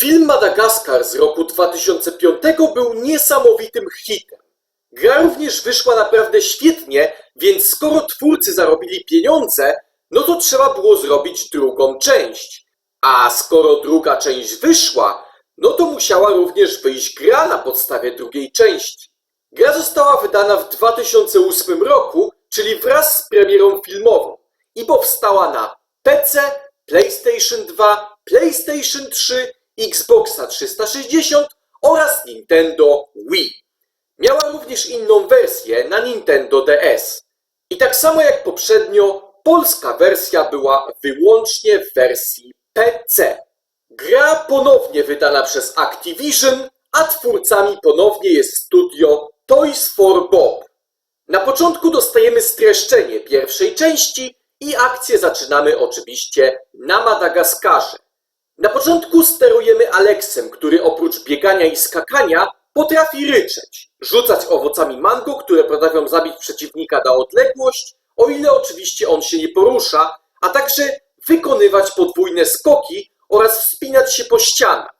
Film Madagaskar z roku 2005 był niesamowitym hitem. Gra również wyszła naprawdę świetnie, więc skoro twórcy zarobili pieniądze, no to trzeba było zrobić drugą część. A skoro druga część wyszła, no to musiała również wyjść gra na podstawie drugiej części. Gra została wydana w 2008 roku, czyli wraz z premierą filmową i powstała na PC, PlayStation 2, PlayStation 3, Xboxa 360 oraz Nintendo Wii. Miała również inną wersję na Nintendo DS. I tak samo jak poprzednio, polska wersja była wyłącznie w wersji PC. Gra ponownie wydana przez Activision, a twórcami ponownie jest studio Toys for Bob. Na początku dostajemy streszczenie pierwszej części i akcję zaczynamy oczywiście na Madagaskarze. Na początku sterujemy Aleksem, który oprócz biegania i skakania potrafi ryczeć, rzucać owocami mango, które potrafią zabić przeciwnika na odległość, o ile oczywiście on się nie porusza, a także wykonywać podwójne skoki oraz wspinać się po ścianach.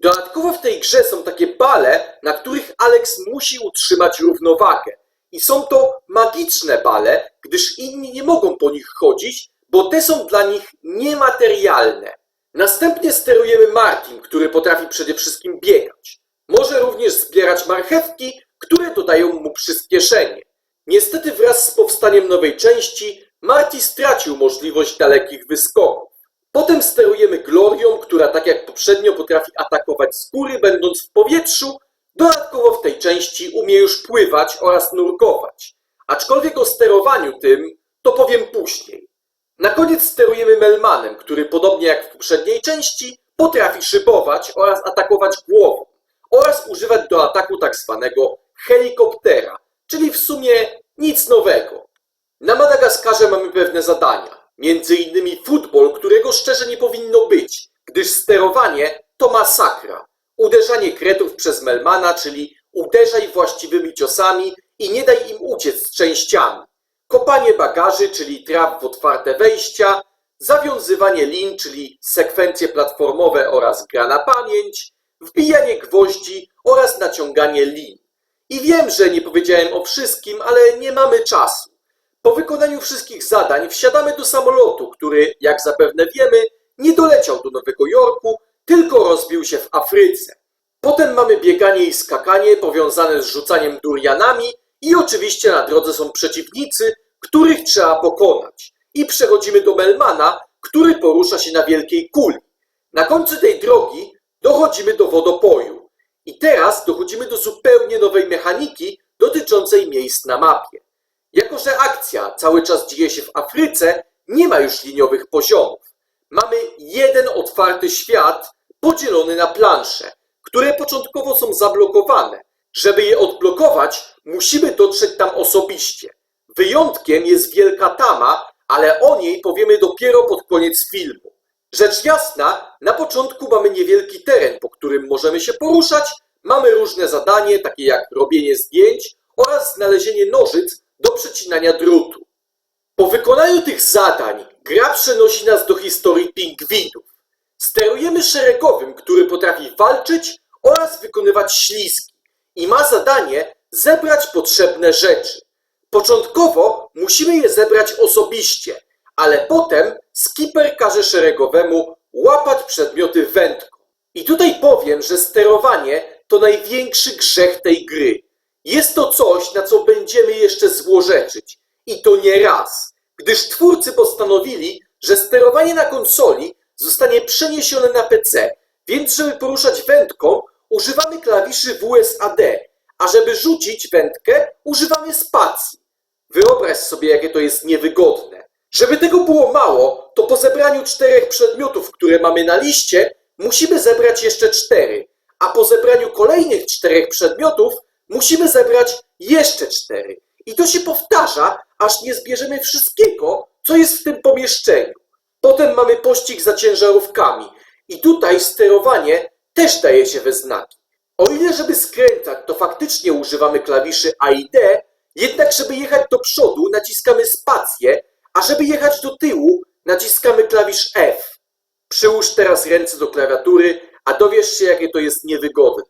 Dodatkowo w tej grze są takie bale, na których Alex musi utrzymać równowagę. I są to magiczne bale, gdyż inni nie mogą po nich chodzić, bo te są dla nich niematerialne. Następnie sterujemy Martim, który potrafi przede wszystkim biegać. Może również zbierać marchewki, które dodają mu przyspieszenie. Niestety wraz z powstaniem nowej części Marty stracił możliwość dalekich wyskoków. Potem sterujemy Glorią, która tak jak poprzednio potrafi atakować z góry będąc w powietrzu, dodatkowo w tej części umie już pływać oraz nurkować. Aczkolwiek o sterowaniu tym to powiem później. Na koniec sterujemy Melmanem, który podobnie jak w poprzedniej części potrafi szybować oraz atakować głową oraz używać do ataku tak zwanego helikoptera, czyli w sumie nic nowego. Na Madagaskarze mamy pewne zadania, między innymi futbol, którego szczerze nie powinno być, gdyż sterowanie to masakra. Uderzanie kretów przez Melmana, czyli uderzaj właściwymi ciosami i nie daj im uciec z częściami. Kopanie bagaży, czyli traf w otwarte wejścia, zawiązywanie lin, czyli sekwencje platformowe oraz gra na pamięć, wbijanie gwoździ oraz naciąganie lin. I wiem, że nie powiedziałem o wszystkim, ale nie mamy czasu. Po wykonaniu wszystkich zadań wsiadamy do samolotu, który, jak zapewne wiemy, nie doleciał do Nowego Jorku, tylko rozbił się w Afryce. Potem mamy bieganie i skakanie powiązane z rzucaniem durianami i oczywiście na drodze są przeciwnicy, których trzeba pokonać. I przechodzimy do Melmana, który porusza się na wielkiej kuli. Na końcu tej drogi dochodzimy do wodopoju. I teraz dochodzimy do zupełnie nowej mechaniki dotyczącej miejsc na mapie. Jako, że akcja cały czas dzieje się w Afryce, nie ma już liniowych poziomów. Mamy jeden otwarty świat podzielony na plansze, które początkowo są zablokowane. Żeby je odblokować, musimy dotrzeć tam osobiście. Wyjątkiem jest Wielka Tama, ale o niej powiemy dopiero pod koniec filmu. Rzecz jasna, na początku mamy niewielki teren, po którym możemy się poruszać, mamy różne zadanie, takie jak robienie zdjęć oraz znalezienie nożyc do przecinania drutu. Po wykonaniu tych zadań gra przenosi nas do historii pingwinów. Sterujemy szeregowym, który potrafi walczyć oraz wykonywać ślizgi i ma zadanie zebrać potrzebne rzeczy. Początkowo musimy je zebrać osobiście, ale potem skipper każe szeregowemu łapać przedmioty wędką. I tutaj powiem, że sterowanie to największy grzech tej gry. Jest to coś, na co będziemy jeszcze złorzeczyć. I to nie raz, gdyż twórcy postanowili, że sterowanie na konsoli zostanie przeniesione na PC, więc żeby poruszać wędką, używamy klawiszy WSAD, a żeby rzucić wędkę, używamy spacji. Wyobraź sobie, jakie to jest niewygodne. Żeby tego było mało, to po zebraniu czterech przedmiotów, które mamy na liście, musimy zebrać jeszcze cztery, a po zebraniu kolejnych czterech przedmiotów musimy zebrać jeszcze cztery. I to się powtarza, aż nie zbierzemy wszystkiego, co jest w tym pomieszczeniu. Potem mamy pościg za ciężarówkami i tutaj sterowanie też daje się we znaki. O ile żeby skręcać, to faktycznie używamy klawiszy A i D, jednak żeby jechać do przodu naciskamy spację, a żeby jechać do tyłu naciskamy klawisz F. Przyłóż teraz ręce do klawiatury, a dowiesz się, jakie to jest niewygodne.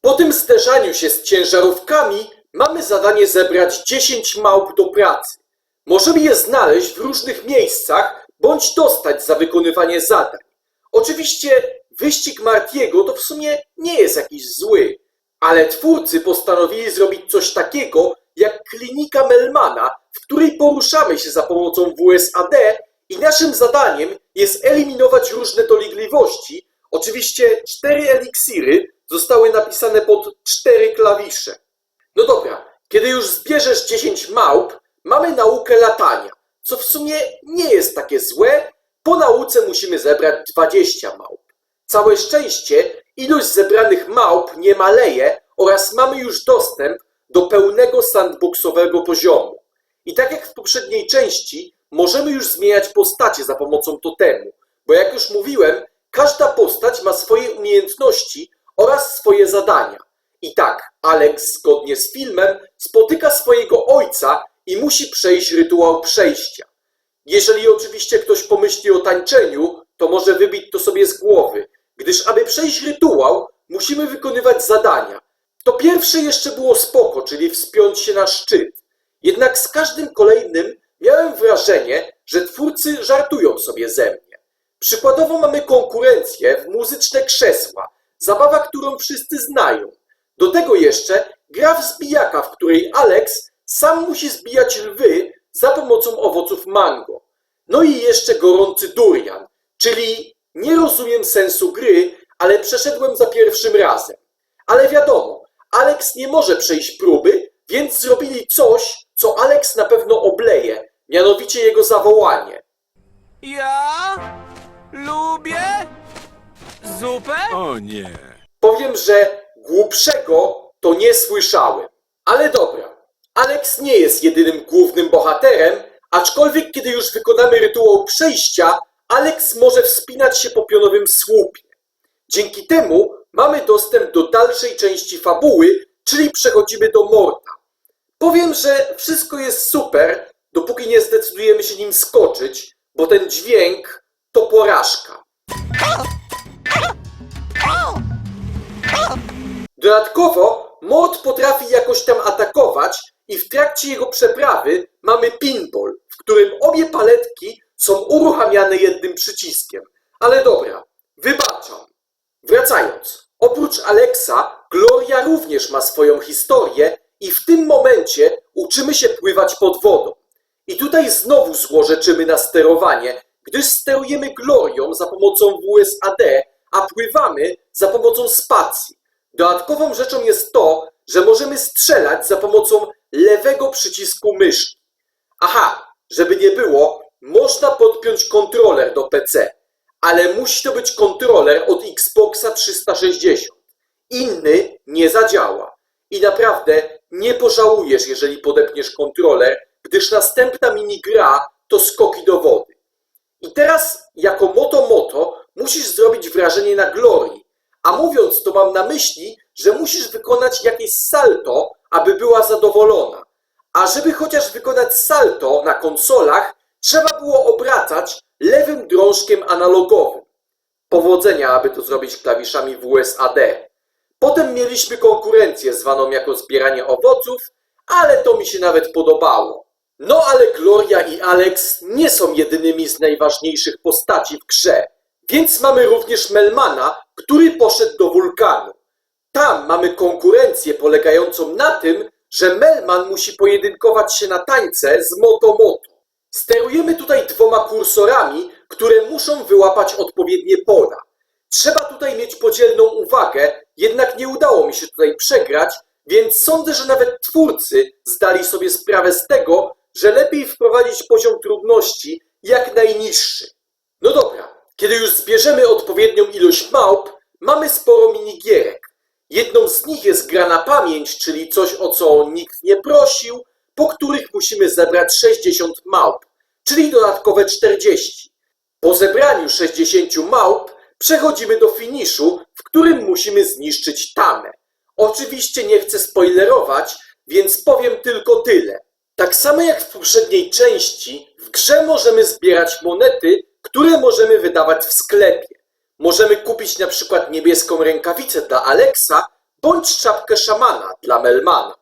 Po tym zderzaniu się z ciężarówkami mamy zadanie zebrać 10 małp do pracy. Możemy je znaleźć w różnych miejscach bądź dostać za wykonywanie zadań. Oczywiście wyścig Martiego to w sumie nie jest jakiś zły, ale twórcy postanowili zrobić coś takiego jak klinika Melmana, w której poruszamy się za pomocą WSAD i naszym zadaniem jest eliminować różne dolegliwości. Oczywiście cztery eliksiry zostały napisane pod cztery klawisze. No dobra, kiedy już zbierzesz 10 małp, mamy naukę latania, co w sumie nie jest takie złe. Po nauce musimy zebrać 20 małp. Całe szczęście, ilość zebranych małp nie maleje oraz mamy już dostęp do pełnego sandboxowego poziomu. I tak jak w poprzedniej części, możemy już zmieniać postacie za pomocą totemu, bo jak już mówiłem, każda postać ma swoje umiejętności oraz swoje zadania. I tak, Alex, zgodnie z filmem, spotyka swojego ojca i musi przejść rytuał przejścia. Jeżeli oczywiście ktoś pomyśli o tańczeniu, to może wybić to sobie z głowy, gdyż aby przejść rytuał, musimy wykonywać zadania. To pierwsze jeszcze było spoko, czyli wspiąć się na szczyt. Jednak z każdym kolejnym miałem wrażenie, że twórcy żartują sobie ze mnie. Przykładowo mamy konkurencję w muzyczne krzesła, zabawa, którą wszyscy znają. Do tego jeszcze gra w zbijaka, w której Alex sam musi zbijać lwy za pomocą owoców mango. No i jeszcze gorący durian, czyli rozumiem sensu gry, ale przeszedłem za pierwszym razem. Ale wiadomo, Alex nie może przejść próby, więc zrobili coś, co Alex na pewno obleje, mianowicie jego zawołanie. Ja lubię zupę? O nie. Powiem, że głupszego to nie słyszałem. Ale dobra, Alex nie jest jedynym głównym bohaterem, aczkolwiek kiedy już wykonamy rytuał przejścia, Alex może wspinać się po pionowym słupie. Dzięki temu mamy dostęp do dalszej części fabuły, czyli przechodzimy do Morta. Powiem, że wszystko jest super, dopóki nie zdecydujemy się nim skoczyć, bo ten dźwięk to porażka. Dodatkowo Mort potrafi jakoś tam atakować i w trakcie jego przeprawy mamy pinball, w którym obie paletki są uruchamiane jednym przyciskiem. Ale dobra, wybaczam. Wracając, oprócz Alexa, Gloria również ma swoją historię i w tym momencie uczymy się pływać pod wodą. I tutaj znowu złorzeczymy na sterowanie, gdyż sterujemy Glorią za pomocą WSAD, a pływamy za pomocą spacji. Dodatkową rzeczą jest to, że możemy strzelać za pomocą lewego przycisku myszki. Aha, żeby nie było, można podpiąć kontroler do PC, ale musi to być kontroler od Xboxa 360. Inny nie zadziała. I naprawdę nie pożałujesz, jeżeli podepniesz kontroler, gdyż następna minigra to skoki do wody. I teraz, jako Moto Moto, musisz zrobić wrażenie na Glorii. A mówiąc to mam na myśli, że musisz wykonać jakieś salto, aby była zadowolona. A żeby chociaż wykonać salto na konsolach, trzeba było obracać lewym drążkiem analogowym. Powodzenia, aby to zrobić klawiszami WSAD. Potem mieliśmy konkurencję zwaną jako zbieranie owoców, ale to mi się nawet podobało. No ale Gloria i Alex nie są jedynymi z najważniejszych postaci w grze, więc mamy również Melmana, który poszedł do wulkanu. Tam mamy konkurencję polegającą na tym, że Melman musi pojedynkować się na tańce z Moto Moto. Sterujemy tutaj dwoma kursorami, które muszą wyłapać odpowiednie pola. Trzeba tutaj mieć podzielną uwagę, jednak nie udało mi się tutaj przegrać, więc sądzę, że nawet twórcy zdali sobie sprawę z tego, że lepiej wprowadzić poziom trudności jak najniższy. No dobra, kiedy już zbierzemy odpowiednią ilość małp, mamy sporo minigierek. Jedną z nich jest gra na pamięć, czyli coś o co nikt nie prosił, po których musimy zebrać 60 małp, czyli dodatkowe 40. Po zebraniu 60 małp przechodzimy do finiszu, w którym musimy zniszczyć tamę. Oczywiście nie chcę spoilerować, więc powiem tylko tyle. Tak samo jak w poprzedniej części, w grze możemy zbierać monety, które możemy wydawać w sklepie. Możemy kupić na przykład niebieską rękawicę dla Alexa bądź czapkę szamana dla Melmana.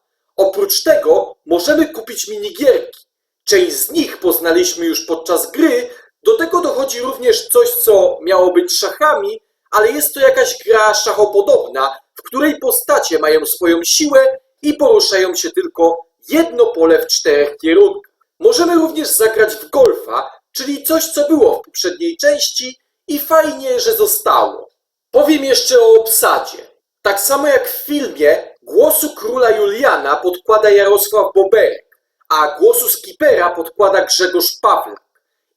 Oprócz tego możemy kupić minigierki. Część z nich poznaliśmy już podczas gry, do tego dochodzi również coś, co miało być szachami, ale jest to jakaś gra szachopodobna, w której postacie mają swoją siłę i poruszają się tylko jedno pole w czterech kierunkach. Możemy również zagrać w golfa, czyli coś, co było w poprzedniej części i fajnie, że zostało. Powiem jeszcze o obsadzie. Tak samo jak w filmie, głosu króla Juliana podkłada Jarosław Boberek, a głosu skipera podkłada Grzegorz Pawlak.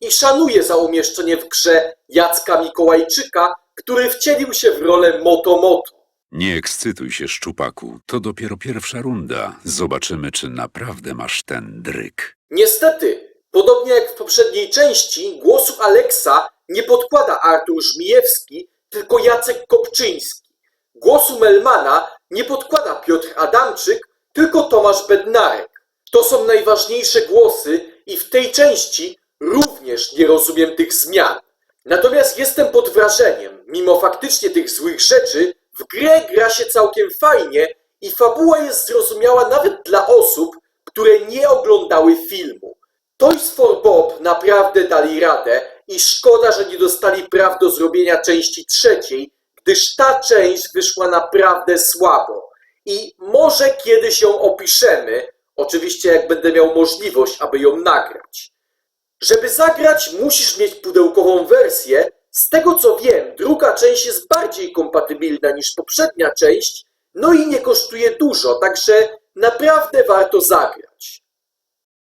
I szanuję za umieszczenie w grze Jacka Mikołajczyka, który wcielił się w rolę Moto Moto. Nie ekscytuj się, szczupaku. To dopiero pierwsza runda. Zobaczymy, czy naprawdę masz ten dryk. Niestety, podobnie jak w poprzedniej części, głosu Aleksa nie podkłada Artur Żmijewski, tylko Jacek Kopczyński. Głosu Melmana nie podkłada Piotr Adamczyk, tylko Tomasz Bednarek. To są najważniejsze głosy i w tej części również nie rozumiem tych zmian. Natomiast jestem pod wrażeniem, mimo faktycznie tych złych rzeczy, w grę gra się całkiem fajnie i fabuła jest zrozumiała nawet dla osób, które nie oglądały filmu. Toys for Bob naprawdę dali radę i szkoda, że nie dostali praw do zrobienia części trzeciej, gdyż ta część wyszła naprawdę słabo. I może kiedyś ją opiszemy, oczywiście jak będę miał możliwość, aby ją nagrać. Żeby zagrać, musisz mieć pudełkową wersję. Z tego co wiem, druga część jest bardziej kompatybilna niż poprzednia część, no i nie kosztuje dużo, także naprawdę warto zagrać.